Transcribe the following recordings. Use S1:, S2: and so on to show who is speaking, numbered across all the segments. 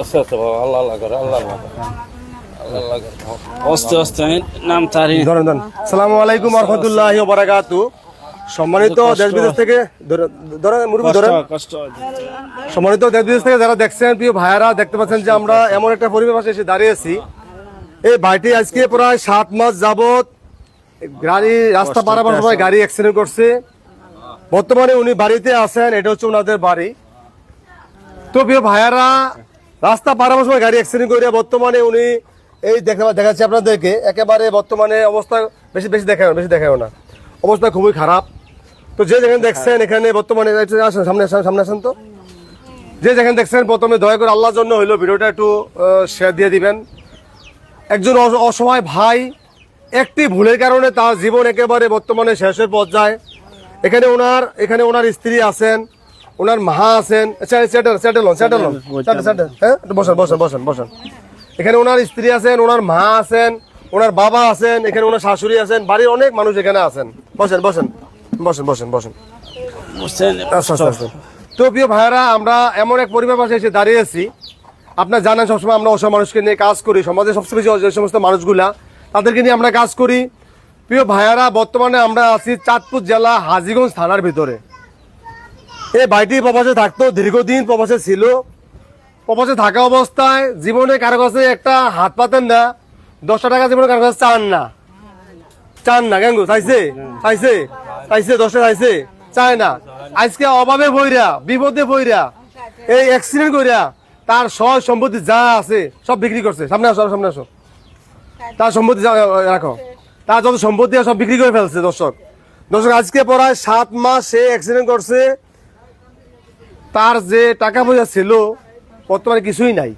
S1: আচ্ছা আচ্ছা বাবা আল্লাহ আল্লাহ করে আল্লাহ আল্লাহ
S2: সম্মানিত দেশ বিদেশ থেকে সম্মানিত দেশ বিদেশ থেকে যারা দেখছেন প্রিয় ভাইয়ারা দেখতে পাচ্ছেন যে আমরা এমন একটা পরিবেশে এসে দাঁড়িয়েছি এই ভাইটি আজকে প্রায় সাত মাস যাবত গাড়ি রাস্তা পারাবার সময় গাড়ি অ্যাক্সিডেন্ট করছে। বর্তমানে উনি বাড়িতে আছেন এটা হচ্ছে ওনাদের বাড়ি। তো প্রিয় ভাইয়ারা রাস্তা পারাবার সময় গাড়ি অ্যাক্সিডেন্ট করে বর্তমানে উনি এই দেখা দেখাচ্ছে আপনাদেরকে। একেবারে বর্তমানে অবস্থা বেশি বেশি দেখায় বেশি দেখায় না। অবস্থা খুবই খারাপ। তো যে যেখানে দেখছেন এখানে বর্তমানে আসেন, সামনে আসেন সামনে আসেন তো। যে যেখানে দেখছেন প্রথমে দয়া করে আল্লাহর জন্য হইল ভিডিওটা একটু শেয়ার দিয়ে দিবেন। একজন অস- অসহায় ভাই একটি ভুলের কারণে তার জীবন একেবারে বর্তমানে শেষের পর্যায়ে এখানে ওনার এখানে ওনার স্ত্রী আছেন। ওনার মা আছেন। সেটেল সেটেল হন সেটেল হন হ্যাঁ? বসেন বসেন বসেন বসেন। এখানে ওনার স্ত্রী আছেন ওনার মা আছেন ওনার বাবা আছেন এখানে ওনার শাশুড়ি আছেন বাড়ির অনেক মানুষ এখানে আছেন। বসেন বসেন বসেন বসেন বসেন। আচ্ছা আচ্ছা আচ্ছা। তো প্রিয় ভাইরা আমরা এমন এক পরিবার পাশে এসে দাঁড়িয়েছি আপনার জানেন সবসময় আমরা অসহায় মানুষকে নিয়ে কাজ করি। সমাজে সবচেয়ে বেশি যে সমস্ত মানুষগুলা তাদেরকে নিয়ে আমরা কাজ করি। প্রিয় ভাইয়ারা বর্তমানে আমরা আছি চাঁদপুর জেলা হাজিগঞ্জ থানার ভিতরে। এই বাড়িটি প্রবাসে থাকতো, দীর্ঘদিন প্রবাসে ছিল। প্রবাসে থাকা অবস্থায় জীবনে কারও কাছে একটা হাত পাতেন না, দশটা টাকা জীবনে কারও কাছে চান না। চান না কেন? চাইছে? চাইছে? চাইছে, দশটা চাইছে? চায় না। আজকে অভাবে বইরা বিপদে বইরা এই অ্যাক্সিডেন্ট কইরা তার সয় সম্পত্তি যা আছে সব বিক্রি করছে। সামনে আসো সামনে আসো। তার সম্পত্তি রাখো। তার যত সম্পত্তি সব বিক্রি করে ফেলছে দর্শক। দর্শক, আজকে পড়ায় সাত মাস সে অ্যাক্সিডেন্ট করছে। তার যে টাকা পয়সা ছিল, বর্তমানে কিছুই নাই।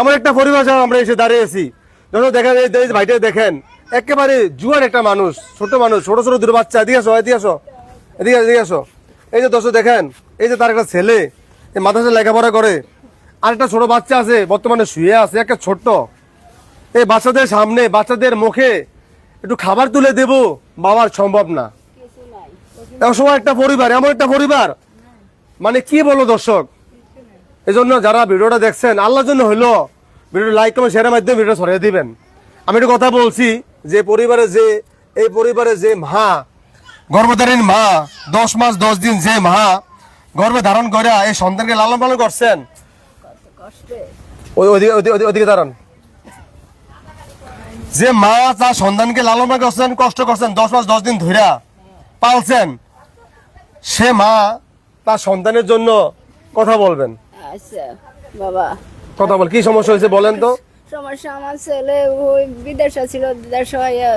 S2: এমন একটা পরিবেশে আমরা এসে দাঁড়িয়েছি যখন দেখেন এই ভাইটা দেখেন, একেবারে জুয়ার একটা মানুষ, ছোট মানুষ, ছোট ছোট, দুটো বাচ্চা, এদিকে আসো এদিকে আসো, এদিকে এদিকে আসো। এই যে দর্শক দেখেন, এই যে তার একটা ছেলে, এই মাদ্রাসা লেখাপড়া করে, আর একটা ছোট বাচ্চা আছে, বর্তমানে শুয়ে আছে, একটা ছোট্ট। এই বাচ্চাদের সামনে, বাচ্চাদের মুখে একটু খাবার তুলে দেব, বাবার সম্ভব না। এমন সময় একটা পরিবার, এমন একটা পরিবার মানে কি বলব দর্শক? এই জন্য যারা ভিডিওটা দেখছেন, আল্লাহর জন্য হইল, ভিডিওটা লাইক কমেন্ট শেয়ারের মাধ্যমে ভিডিও ছড়িয়ে দিবেন। আমি একটু কথা বলছি, যে পরিবারে যে, এই পরিবারে যে মা গর্ভধারীর মা, দশ মাস, দশ দিন যে মা, গর্ভে ধারণ করে, এই সন্তানকে লালন পালন করছেন? যে মা তার সন্তানকে লালন পালন করছেন, কষ্ট করছেন, দশ মাস, দশ দিন ধইরা পালছেন, সে মা তার সন্তানের জন্য কথা বলবেন।
S3: আচ্ছা বাবা।
S2: কথা বল কি সমস্যা হয়েছে বলেন তো।
S3: সমস্যা আমার ছেলে ওই বিদেশে ছিল দেশ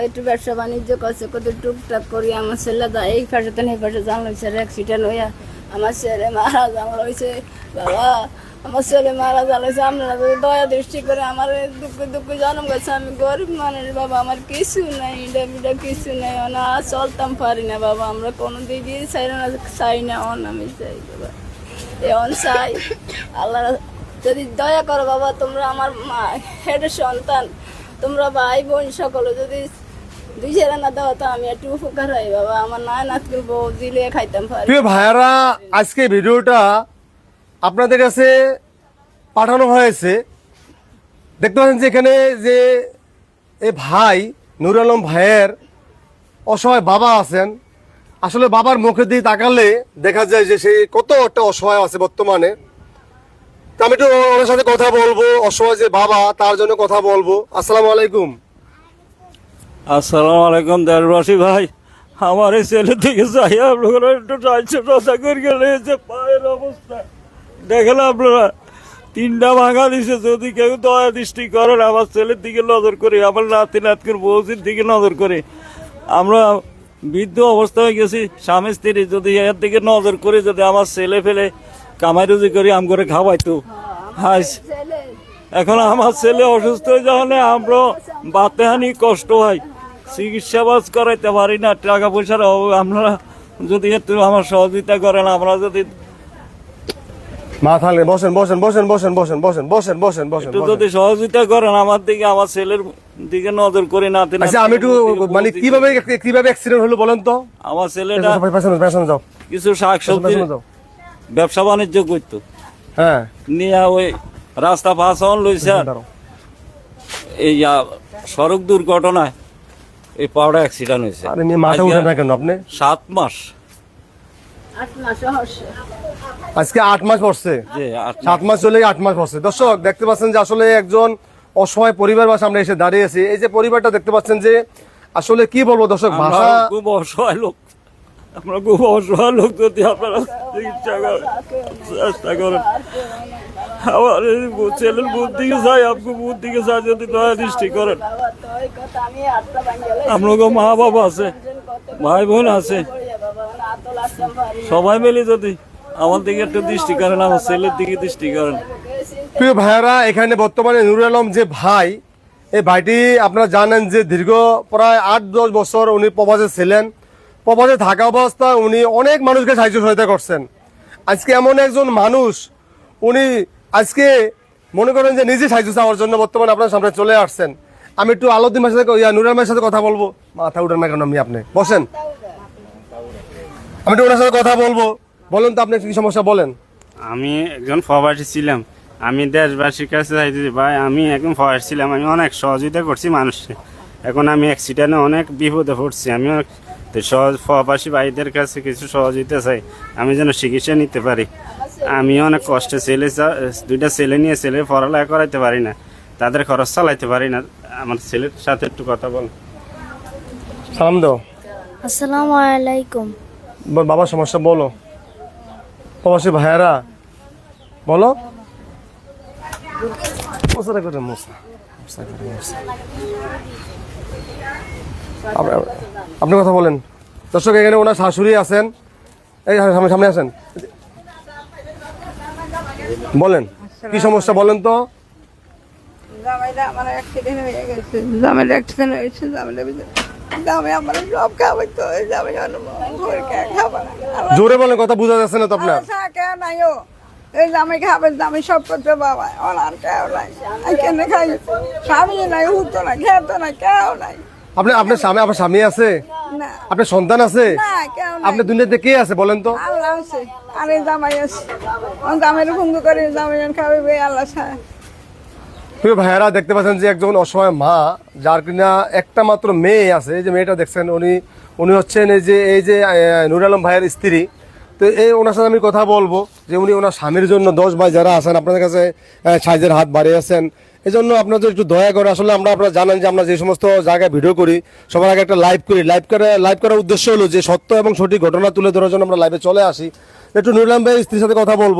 S3: একটু ব্যবসা বাণিজ্য করছে কত টুকটাক করি আমার ছেলে দা এই পাশে তো এই পাশে জানলো ছেলে অ্যাক্সিডেন্ট হইয়া আমার ছেলে মারা জানলো হয়েছে। বাবা আমার ছেলে মারা জানছে আপনারা যদি দয়া দৃষ্টি করে আমার দুঃখ দুঃখ জন্ম গেছে আমি গরিব মানুষ বাবা, আমার কিছু নাই এটা বিটা কিছু নাই, না, চলতাম পারি না বাবা, আমরা কোনো দিকে চাই না চাই না, অন আমি চাই বাবা। এমন চাই। আল্লাহ, যদি দয়া করো বাবা, তোমরা আমার মা হেডের সন্তান, তোমরা ভাই বোন সকলে যদি দুই না দাও, তো আমি একটু উপকার হয় বাবা। আমার না নাত বউ দিলে খাইতাম পারি।
S2: ভাইয়ারা, আজকে ভিডিওটা আপনাদের কাছে পাঠানো হয়েছে। দেখতে পাচ্ছেন যে এখানে যে এ ভাই নুর আলম ভাইয়ের অসহায় বাবা আছেন। আসলে বাবার মুখে দিয়ে তাকালে দেখা যায় যে সে কত একটা অসহায় আছে বর্তমানে। তো আমি একটু ওনার সাথে কথা বলব, অসহায় যে বাবা, তার জন্য কথা বলব। আসসালামু আলাইকুম।
S1: আসসালামু আলাইকুম দেশবাসী ভাই। আমার এই ছেলে থেকে যাই আপনারা একটু সাহায্য করে গেলে যে পায়ের অবস্থা। দেখেন আপনারা, তিনটা ভাঙা দিছে, যদি কেউ দয়া দৃষ্টি করেন, আমার ছেলের দিকে নজর করে, আমার নাতি নাতকের বউসির দিকে নজর করে। আমরা বৃদ্ধ অবস্থায় গেছি, স্বামী স্ত্রী যদি এর দিকে নজর করে, যদি আমার ছেলে ফেলে কামাই রুজি করে, আম করে খাওয়াইতো
S3: ছেলে
S1: এখন আমার ছেলে অসুস্থ হয়ে যাওয়ালে আমরা বাতে হানি কষ্ট হয়। চিকিৎসা বাজ করাইতে পারি না, টাকা পয়সার অভাবে। আপনারা যদি একটু আমার সহযোগিতা করেন, আমরা যদি
S2: মা থাকলে বসেন বসেন বসেন বসেন বসেন বসেন বসেন বসেন বসেন
S1: একটু যদি সহযোগিতা করেন আমার দিকে আমার ছেলের দিকে নজর করে না
S2: আচ্ছা আমি একটু মানে কীভাবে কীভাবে অ্যাক্সিডেন্ট হলো বলেন তো?
S1: আমার ছেলেটা
S2: পেছনে পেছনে যাও।
S1: কিছু শাক সবজি ব্যবসা বাণিজ্য করতো।
S2: হ্যাঁ।
S1: নিয়ে ওই রাস্তা পাস হন লইছে এই সড়ক দুর্ঘটনায় এই পাওড়া অ্যাক্সিডেন্ট হয়েছে।
S2: মাথা উঠে না কেন আপনি?
S1: সাত মাস।
S3: আট মাস
S2: আজকে আট মাস পড়ছে। সাত মাস চলে আট মাস পড়ছে। দর্শক দেখতে পাচ্ছেন যে আসলে একজন অসহায় পরিবার বা সামনে এসে দাঁড়িয়েছে এই যে পরিবারটা দেখতে পাচ্ছেন যে আসলে কি বলব দর্শক
S1: আমরা
S2: ভাষা
S1: খুব অসহায় লোক। আমরা খুব অসহায় লোক যদি আপনারা চিকিৎসা করেন চেষ্টা করেন। আমার ছেলের বুধ দিকে যাই আপনি বুধ দিকে যাই যদি দয়া দৃষ্টি করেন। আপনাকে মা বাবা আছে ভাই বোন আছে। সবাই মিলে যদি আমার দিকে একটু দৃষ্টি করেন, আমার ছেলের দিকে দৃষ্টি করেন।
S2: প্রিয় ভাইয়ারা, এখানে বর্তমানে নুরুল আলম যে ভাই, এই ভাইটি আপনারা জানেন যে দীর্ঘ প্রায় আট, দশ বছর উনি প্রবাসে ছিলেন। প্রবাসে থাকা অবস্থায় উনি অনেক মানুষকে সাহায্য সহায়তা করছেন। আজকে এমন একজন মানুষ, উনি আজকে মনে করেন যে নিজে সাহায্য চাওয়ার জন্য বর্তমানে আপনার সামনে চলে আসছেন। আমি একটু আলোদ্দিন ভাইয়ের সাথে ইয়া, নুরাল ভাইয়ের সাথে কথা বলব। মাথা উঠেন না কেন আমি আপনি? বসেন। আমি একটু ওনার সাথে কথা বলব। বলেন তো আপনি কি সমস্যা বলেন?
S4: আমি একজন প্রবাসী ছিলাম। আমি দেশবাসীর কাছে চাইতেছি ভাই আমি একজন প্রবাসী ছিলাম আমি অনেক সহযোগিতা করছি মানুষকে। এখন আমি অ্যাক্সিডেন্টে অনেক বিপদে পড়ছি আমি তো সহজ প্রবাসী ভাইদের কাছে কিছু সহযোগিতা চাই আমি যেন চিকিৎসা নিতে পারি। আমি অনেক কষ্টে ছেলে চা- দুইটা ছেলে নিয়ে ছেলে পড়ালেখা করাইতে পারি না তাদের খরচ চালাইতে পারি না। আমার ছেলের সাথে একটু কথা বল
S2: সালাম দাও।
S5: আসসালামু আলাইকুম।
S2: ব- বাবার সমস্যা বলো। প্রবাসী ভাইয়ারা, বলো। আপনি- কথা বলেন। দর্শক, এখানে ওনার শাশুড়ি আছেন। এই সামনে সামনে আসেন। বলেন, কি সমস্যা বলেন তো?
S6: আমার অ্যাক্সিডেন্ট হয়ে গেছে। অ্যাক্সিডেন্ট হয়েছে ভিতরে আমার সব খাবার তো ওই খাবার
S2: জোরে বলেন কথা বোঝা যাচ্ছে না তো আপনার।
S6: এই জামাই খাবে জামাই সব করতে বাবা ওনার কেউ নাই। কেন খাই? স্বামী নাই উঠতো না খেতো না কেউ নাই।
S2: আপনি আপনার স্বামী আপনার স্বামী আছে? আপনার সন্তান আছে? আপনার দুনিয়াতে কে আছে বলেন তো?
S6: আল্লাহ আছে আর এই জামাই আছে। ভঙ্গ করে জামাই খাবে আল্লাহ
S2: প্রিয় ভাইয়েরা, দেখতে পাচ্ছেন যে একজন অসহায় মা, যার কিনা একটা মাত্র মেয়ে আছে। এই যে মেয়েটা দেখছেন, উনি উনি হচ্ছেন এই যে এই যে নুর আলম ভাইয়ের স্ত্রী। তো এই ওনার সাথে আমি কথা বলব যে উনি ওনার স্বামীর জন্য দশ ভাই যারা আছেন, আপনাদের কাছে সাহায্যের হাত বাড়িয়েছেন এই জন্য আপনাদের একটু দয়া করে, আসলে আমরা আপনারা জানেন যে আমরা যে সমস্ত জায়গায় ভিডিও করি, সবার আগে একটা লাইভ করি। লাইভ করে, লাইভ করার উদ্দেশ্য হলো যে সত্য এবং সঠিক ঘটনা তুলে ধরার জন্য আমরা লাইভে চলে আসি। একটু নুর আলম ভাইয়ের স্ত্রীর সাথে কথা বলব।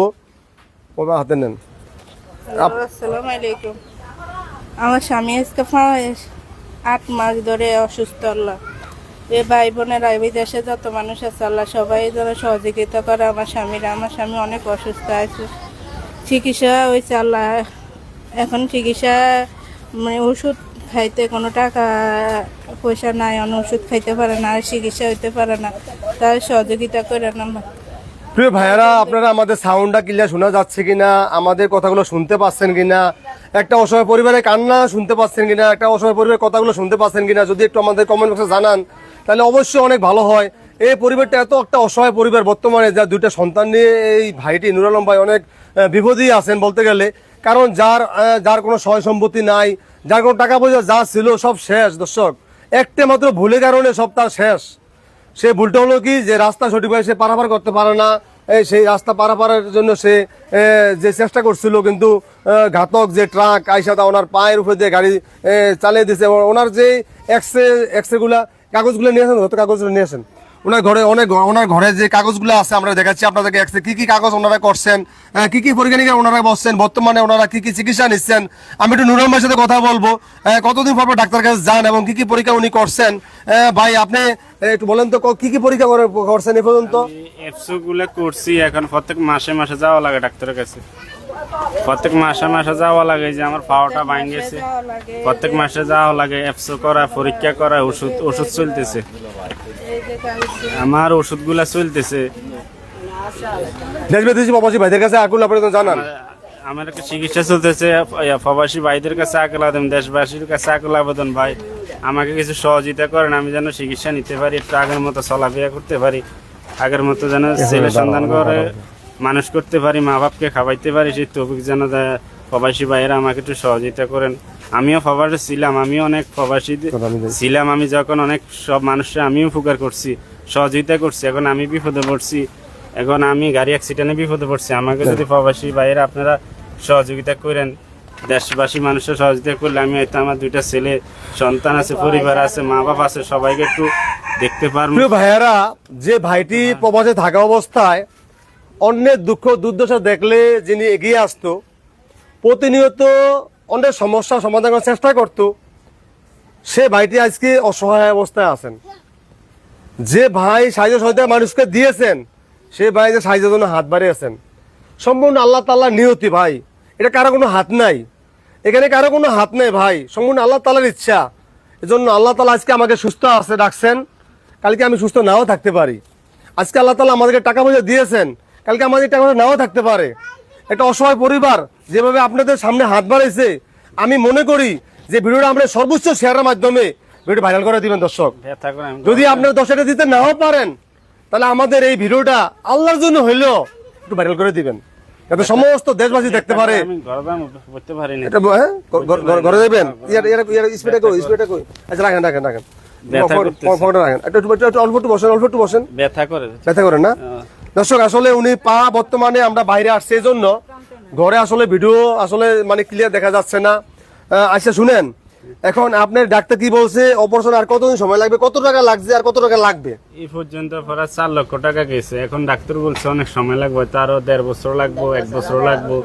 S2: ওটা হাতে নেন।
S7: আসসালামু আলাইকুম। আমার স্বামী আজকে আট মাস ধরে অসুস্থ আল্লাহ। এ ভাই বোনের, এই দেশে যত মানুষ আছে আল্লাহ সবাই যেন সহযোগিতা করে। আমার স্বামীরা, আমার স্বামী অনেক অসুস্থ আছে। চিকিৎসা হয়েছে আল্লাহ। এখন চিকিৎসা মানে ওষুধ খাইতে কোনো টাকা, পয়সা নাই, অন্য ওষুধ খাইতে পারে না আর চিকিৎসা হইতে পারে না। তার সহযোগিতা করে না।
S2: প্রিয় ভাইয়ারা, আপনারা আমাদের সাউন্ডটা ক্লিয়ার শোনা যাচ্ছে কিনা, আমাদের কথাগুলো শুনতে পাচ্ছেন কিনা, একটা অসহায় পরিবারের কান্না শুনতে পাচ্ছেন কিনা, একটা অসহায় পরিবারের কথাগুলো শুনতে পাচ্ছেন কিনা, যদি একটু আমাদের কমেন্ট বক্সে জানান, তাহলে অবশ্যই অনেক ভালো হয়। এই পরিবারটা এত একটা অসহায় পরিবার বর্তমানে যা দুইটা সন্তান নিয়ে এই ভাইটি নুর আলম ভাই অনেক বিপদেই আছেন বলতে গেলে। কারণ যার যার কোনো সয় সম্পত্তি নাই, যার কোনো টাকা পয়সা যা ছিল সব শেষ, দর্শক। একটা মাত্র ভুলের কারণে সব তার শেষ। সে ভুলটা হলো কি যে রাস্তা সঠিকভাবে সে পারাপার করতে পারে না। সেই রাস্তা পারাপারের জন্য সে যে চেষ্টা করছিল কিন্তু ঘাতক যে ট্রাক আইসাদা ওনার পায়ের উপরে দিয়ে গাড়ি চালিয়ে দিছে। ওনার যে এক্সরে এক্সরেগুলা কাগজগুলো নিয়েছেন যত কাগজগুলো নিয়েছেন ওনার ঘরে অনেক ওনার ঘরে যে কাগজগুলো আছে আমরা দেখাচ্ছি। আপনাদেরকে এক্সরে কি কি কাগজ ওনারা করছেন কি কি পরীক্ষা ওনারা বসছেন, বর্তমানে ওনারা কি কি চিকিৎসা নিচ্ছেন, আমি একটু নুরুল ভাইয়ের সাথে কথা বলব। কতদিন পর ডাক্তার কাছে যান এবং কি কি পরীক্ষা উনি করছেন? ভাই, আপনি একটু বলেন তো, কি কি পরীক্ষা করছেন এ পর্যন্ত?
S4: এফসো গুলো করছি, এখন প্রত্যেক মাসে মাসে যাওয়া লাগে ডাক্তারের কাছে। প্রত্যেক মাসে মাসে যাওয়া লাগে যে আমার পাওয়াটা ভাঙ গেছে। প্রত্যেক মাসে যাওয়া লাগে এফসো করা পরীক্ষা করা ওষুধ ওষুধ চলতেছে। আমার ওষুধগুলা চলতেছে।
S2: প্রবাসী ভাইদের কাছে আকুল আবেদন জানান।
S4: আমার একটা চিকিৎসা চলতেছে। প্রবাসী ভাইদের কাছে আকুল আবেদন দেশবাসীর কাছে আকুল আবেদন ভাই। আমাকে কিছু সহযোগিতা করেন আমি যেন চিকিৎসা নিতে পারি একটু আগের মতো চলাফেরা করতে পারি। আগের মতো যেন ছেলে সন্ধান করে মানুষ করতে পারি মা বাপকে খাওয়াইতে পারি সেই তৌফিক যেন প্রবাসী ভাইয়েরা আমাকে একটু সহযোগিতা করেন। আমিও প্রবাসী ছিলাম আমিও অনেক প্রবাসী ছিলাম আমি যখন অনেক সব মানুষরা আমিও উপকার করছি সহযোগিতা করছি এখন আমি বিপদে পড়ছি। এখন আমি গাড়ি অ্যাক্সিডেন্টে বিপদে পড়ছি। আমাকে যদি প্রবাসী ভাইয়েরা আপনারা সহযোগিতা করেন দেশবাসী মানুষের সহযোগিতা করলে আমি হয়তো আমার দুইটা ছেলে সন্তান আছে পরিবার আছে মা বাবা আছে সবাইকে একটু দেখতে পারব।
S2: ভাইয়েরা যে ভাইটি প্রবাসে থাকা অবস্থায় অন্যের দুঃখ দুর্দশা দেখলে যিনি এগিয়ে আসতো, প্রতিনিয়ত অন্যের সমস্যা সমাধান করার চেষ্টা করত, সে ভাইটি আজকে অসহায় অবস্থায় আছেন। যে ভাই সাহায্য সহায়তা মানুষকে দিয়েছেন, সে ভাই যে সাহায্যের জন্য হাত বাড়িয়েছেন। সম্পূর্ণ আল্লাহ তাল্লাহ নিয়তি ভাই। এটা কারও কোনো হাত নাই। এখানে কারও কোনো হাত নেই ভাই। সম্পূর্ণ আল্লাহ তালার ইচ্ছা। এজন্য আল্লাহ তালা আজকে আমাকে সুস্থ আছে, ডাকছেন। কালকে আমি সুস্থ নাও থাকতে পারি। আজকে আল্লাহ তালা আমাদেরকে টাকা পয়সা দিয়েছেন। কালকে আমাদের টাকা নাও থাকতে পারে। একটা অসহায় পরিবার যেভাবে আপনাদের সামনে হাত বাড়াইছে আমি মনে করি যে ভিডিওটা আমরা সর্বোচ্চ শেয়ারের মাধ্যমে ভিডিও ভাইরাল করে দিবেন দর্শক।
S4: করে আমি
S2: যদি আপনার দশটা দিতে নাও পারেন তাহলে আমাদের এই ভিডিওটা আল্লাহর জন্য হইলেও একটু ভাইরাল করে দিবেন। যাতে সমস্ত দেশবাসী দেখতে পারে।
S4: পারি
S2: এটা হ্যাঁ ঘ- ঘ- ঘরে স্পিডে কই স্পিডে কই? আচ্ছা রাখেন রাখেন রাখেন। একটু অল্প একটু বসেন অল্প একটু বসেন।
S4: ব্যথা করে।
S2: ব্যথা করেন না? দর্শক আসলে উনি পা বর্তমানে আমরা বাইরে আসছে এই জন্য ঘরে আসলে ভিডিও আসলে মানে ক্লিয়ার দেখা যাচ্ছে না। আচ্ছা শুনেন এখন আপনার ডাক্তার কি বলছে? অপারেশন আর কতদিন সময় লাগবে? কত টাকা লাগছে আর কত টাকা লাগবে?
S4: এই পর্যন্ত প্রায় চার লক্ষ টাকা গেছে। এখন ডাক্তার বলছে অনেক সময় লাগবে তারও দেড় বছর লাগবো এক বছর লাগবো।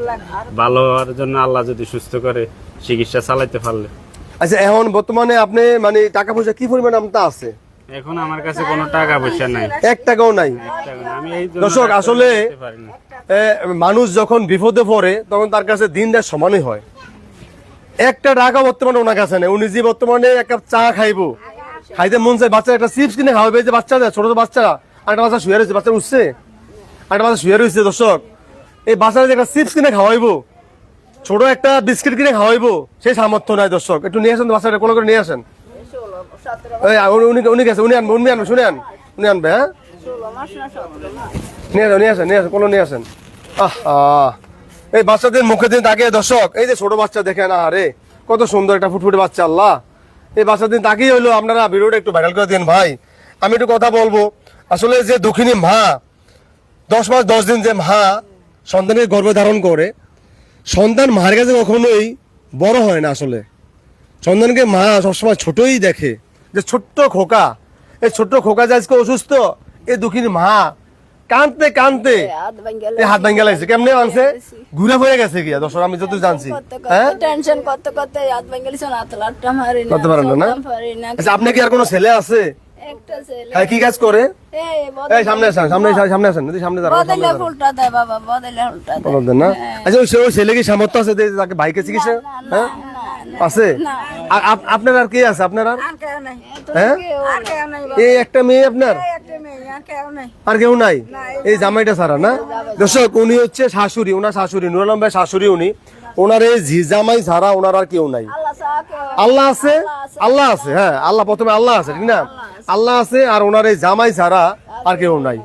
S4: ভালো হওয়ার জন্য আল্লাহ যদি সুস্থ করে চিকিৎসা চালাইতে পারলে।
S2: আচ্ছা এখন বর্তমানে আপনি মানে টাকা পয়সা কি পরিমাণ আমটা আছে?
S4: এখন আমার কাছে কোনো টাকা পয়সা নাই।
S2: এক টাকাও নাই।
S4: আমি এই
S2: দর্শক, আসলে- মানুষ যখন বিপদে পড়ে তখন তার কাছে দিন রাত সমানই হয়। একটা টাকা বর্তমানে ওনার কাছে নেই। উনি যে বর্তমানে এক কাপ চা খাইবো খাইতে মন চাই বাচ্চা একটা চিপস কিনে খাওয়াবে। যে বাচ্চারা ছোট ছোট বাচ্চারা একটা বাচ্চা শুয়ে রয়েছে বাচ্চা উঠছে। একটা বাচ্চা শুয়ে রয়েছে দর্শক। এই বাচ্চারা যে একটা চিপস কিনে খাওয়াইবো ছোট একটা বিস্কিট কিনে খাওয়াইবো সেই সামর্থ্য নাই দর্শক। একটু নিয়ে আসেন বাচ্চাটা কোনো করে নিয়ে আসেন। উনি- উনি উনি উনি উনি হ্যাঁ? নিয়ে আহ। এই মুখে দিন এই যে ছোট বাচ্চা কত সুন্দর একটা বাচ্চা এই বাচ্চাদের আপনারা একটু ভাইরাল করে দিন, ভাই। আমি একটু কথা বলব, আসলে যে দক্ষিণী মা, দশ মাস, দশ দিন যে মা সন্তানের গর্ভে ধারণ করে, সন্তান মার কাছে কখনোই বড় হয় না আসলে। সন্তানকে মা সবসময় ছোটই দেখে। যে ছোট্ট খোকা এই ছোট্ট খোকা যে আজকে অসুস্থ এই দুঃখিনী মা কানতে কানতে
S3: হাত
S2: ভাঙ্গা লাগছে। কেমনে মানছে ঘুরে হয়ে গেছে গিয়া। দর্শক আমি যত জানছি। হ্যাঁ?
S3: টেনশন করতে করতে হাত ভাঙ্গেলি শোনা তো লাটটা মারি না
S2: করতে পারেন না, না?
S3: চলতাম পারি না।
S2: আচ্ছা আপনার কি আর কোনো ছেলে আছে? হ্যাঁ কি কাজ করে?
S3: এই
S2: সামনে আসেন সামনে সামনে আসেন। যদি সামনে দাঁড়ান
S3: বদলে
S2: দাঁড়ান।
S3: দেয় বাবা বদলে ফুলটা দেয়।
S2: বলবেন না? আচ্ছা ওই ছেলে কি সামর্থ্য আছে যে তাকে বাইকে চিকিৎসা? হ্যাঁ? আছে? আর আপনার আর কে আছে? আপনার আর?
S6: আর কেউ নাই।
S2: হ্যাঁ?
S6: আর কেউ নাই
S2: এই একটা মেয়ে আপনার?
S6: আর কেউ নাই।
S2: আর কেউ নাই? এই জামাইটা সারা না? দর্শক উনি হচ্ছে শাশুড়ি ওনার শাশুড়ি নুর আলম ভাই শাশুড়ি উনি। ওনার এই জামাই ছাড়া ওনার আর কেউ নাই।
S3: আল্লাহ
S2: আল্লাহ আছে? আল্লাহ আছে। হ্যাঁ। আল্লাহ প্রথমে আল্লাহ আছে ঠিক না? আল্লাহ আছে আর ওনার এই জামাই ছাড়া আর কেউ নাই।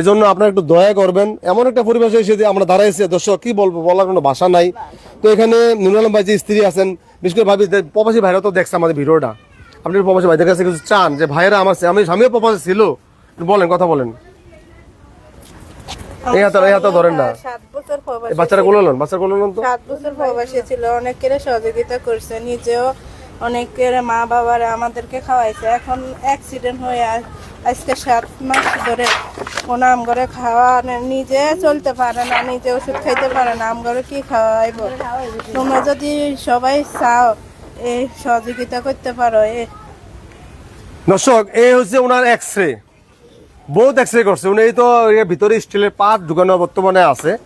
S2: এজন্য আপনারা একটু দয়া করবেন। এমন একটা পরিবেশে এসে যে আমরা দাঁড়াইছি দর্শক কি বলব বলার কোনো ভাষা নাই। তো এখানে নুর আলম ভাই যে স্ত্রী আছেন। বিশেষ করে ভাবি যে প্রবাসী ভাইরা তো দেখছে আমাদের ভিডিওটা। আপনি প্রবাসী ভাইদের কাছে কিছু চান যে ভাইরা আমার আমি স্বামীও প্রবাসী ছিল। বলেন কথা বলেন। এই হাতে এই হাতে ধরেন না।
S7: সাত বছর
S2: বাচ্চারা কোলে বাচ্চারা কোলে তো?
S7: সাত বছর প্রবাসী ছিল অনেকের সহযোগিতা করছে নিজেও অনেকের মা বাবারা আমাদেরকে খাওয়াইছে। এখন অ্যাক্সিডেন্ট হয়ে আজ- আজকে সাত মাস ধরে কোনো আমগরে খাওয়া না- নিজে চলতে পারে না, নিজে ওষুধ খাইতে পারে না আমগরে কি খাওয়াইব? তোমরা যদি সবাই চাও এই সহযোগিতা করতে পারো, এ
S2: দর্শক এই হচ্ছে ওনার এক্স রে বহুত এক্স রে করছে। উনি তো ভিতরে স্টিলের পাট ঢুকানো বর্তমানে আছে।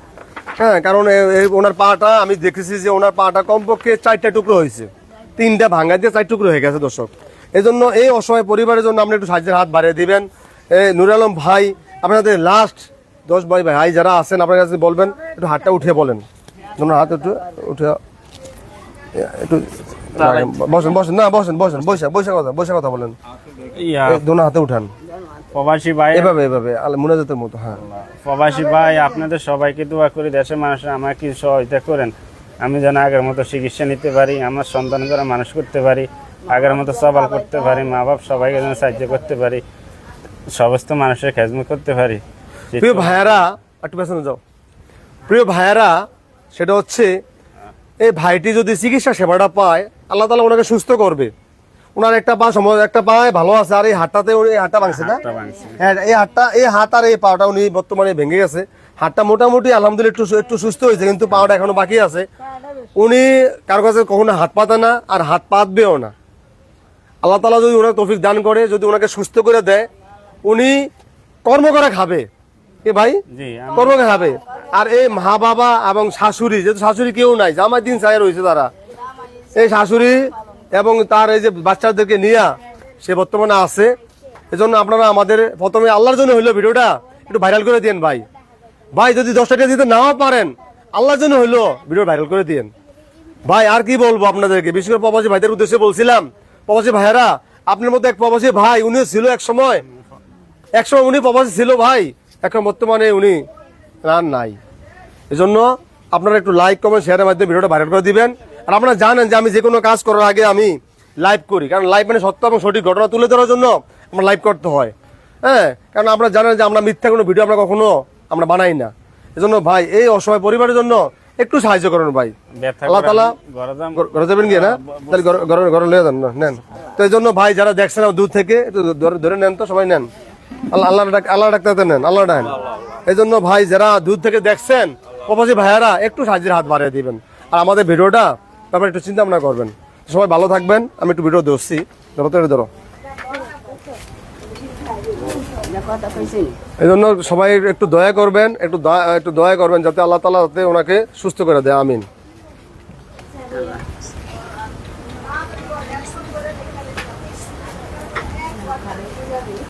S2: হ্যাঁ কারণ ওনার পাটা, আমি দেখেছি যে ওনার পাটা কমপক্ষে চারটা টুকরো হয়েছে। তিনটা ভাঙা দিয়ে চার টুকরো হয়ে গেছে দর্শক। এই জন্য এই অসহায় পরিবারের জন্য আপনি একটু সাহায্যের হাত বাড়িয়ে দিবেন। নুর আলম ভাই আপনাদের লাস্ট দশ ভাই ভাই যারা আছেন আপনার কাছে বলবেন একটু হাতটা উঠিয়ে বলেন। আপনার হাত একটু উঠে একটু বসেন বসেন না বসেন বসেন বৈশা বৈশা কথা বৈশা কথা বলেন। দোনো হাতে উঠান।
S4: প্রবাসী ভাই
S2: এভাবে এভাবে আল- মুনাজাতের মতো হ্যাঁ।
S4: প্রবাসী ভাই আপনাদের সবাইকে দোয়া করি দেশের মানুষের আমাকে সহযোগিতা করেন। আমি যেন আগের মতো চিকিৎসা নিতে পারি আমার সন্তান করে মানুষ করতে পারি আগের মতো সবাল করতে পারি মা বাপ সবাইকে যেন সাহায্য করতে পারি সমস্ত মানুষের খেজমত করতে পারি।
S2: প্রিয় ভাইয়ারা একটু পেছনে যাও। প্রিয় ভাইয়ারা সেটা হচ্ছে এই ভাইটি যদি চিকিৎসা সেবাটা পায় আল্লাহ তালা ওনাকে সুস্থ করবে। ওনার একটা পা সম্ভব একটা পায় ভালো আছে আর এই হাতটাতে উনি এই হাতটা ভাঙছে না? হ্যাঁ এই হাতটা এই হাত আর এই পাটা উনি বর্তমানে ভেঙে গেছে। হাতটা মোটামুটি আলহামদুলিল্লাহ একটু একটু সুস্থ হয়েছে কিন্তু পাওয়াটা এখনও বাকি আছে। উনি কারও কাছে কখনো হাত পাতে না আর হাত পাতবেও না। আল্লাহ তালা যদি ওনাকে তৌফিক দান করে যদি ওনাকে সুস্থ করে দেয় উনি কর্ম করে খাবে। এ ভাই কর্ম করে খাবে। আর এই মা বাবা এবং শাশুড়ি যেহেতু শাশুড়ি কেউ নাই জামাই দিন চায় রয়েছে তারা। এই শাশুড়ি এবং তার এই যে বাচ্চাদেরকে নিয়ে সে বর্তমানে আছে। এজন্য আপনারা আমাদের প্রথমে আল্লাহর জন্য হইল ভিডিওটা একটু ভাইরাল করে দিন ভাই। ভাই যদি দশটা টাকা দিতে নাও পারেন আল্লাহর জন্য হইল ভিডিও ভাইরাল করে দিন ভাই, আর কি বলব আপনাদেরকে? বিশেষ করে প্রবাসী ভাইদের উদ্দেশ্যে বলছিলাম, প্রবাসী ভাইয়েরা, আপনার মধ্যে এক প্রবাসী ভাই উনিও ছিল এক সময় এক সময় উনি প্রবাসী ছিল ভাই, এখন বর্তমানে উনি আর নাই। এজন্য আপনারা একটু লাইক কমেন্ট শেয়ারের মাধ্যমে ভিডিওটা ভাইরাল করে দিবেন। আর আপনারা জানেন যে আমি যে কোনো কাজ করার আগে আমি লাইভ করি। কারণ লাইভ মানে সত্য এবং সঠিক ঘটনা তুলে ধরার জন্য আমরা লাইভ করতে হয়। হ্যাঁ? কারণ আপনারা জানেন যে আমরা মিথ্যা কোনো ভিডিও আমরা কখনো আমরা বানাই না। এজন্য ভাই এই অসহায় পরিবারের জন্য একটু সাহায্য করুন ভাই। আল্লাহ তালা
S4: ঘরে
S2: যাবেন গিয়ে না? তাহলে ঘরে- ঘরে ঘরে যান না, নেন। তো এই জন্য ভাই যারা দেখছেন দূর থেকে ধরে- নেন তো সবাই নেন। আল্লাহ আল্লাহ আল্লাহ ডাক্তার নেন আল্লাহ ডাকেন। এই জন্য ভাই যারা দূর থেকে দেখছেন প্রবাসী ভাইয়ারা একটু সাহায্যের হাত বাড়িয়ে দিবেন। আর আমাদের ভিডিওটা ব্যাপারে একটু চিন্তা ভাবনা করবেন। সবাই ভালো থাকবেন আমি একটু ভিডিও দোষছি ধরো তো ধরো। এই জন্য সবাই একটু দয়া করবেন, একটু একটু দয়া করবেন যাতে আল্লাহ তালা যাতে ওনাকে সুস্থ করে দেয়, আমিন।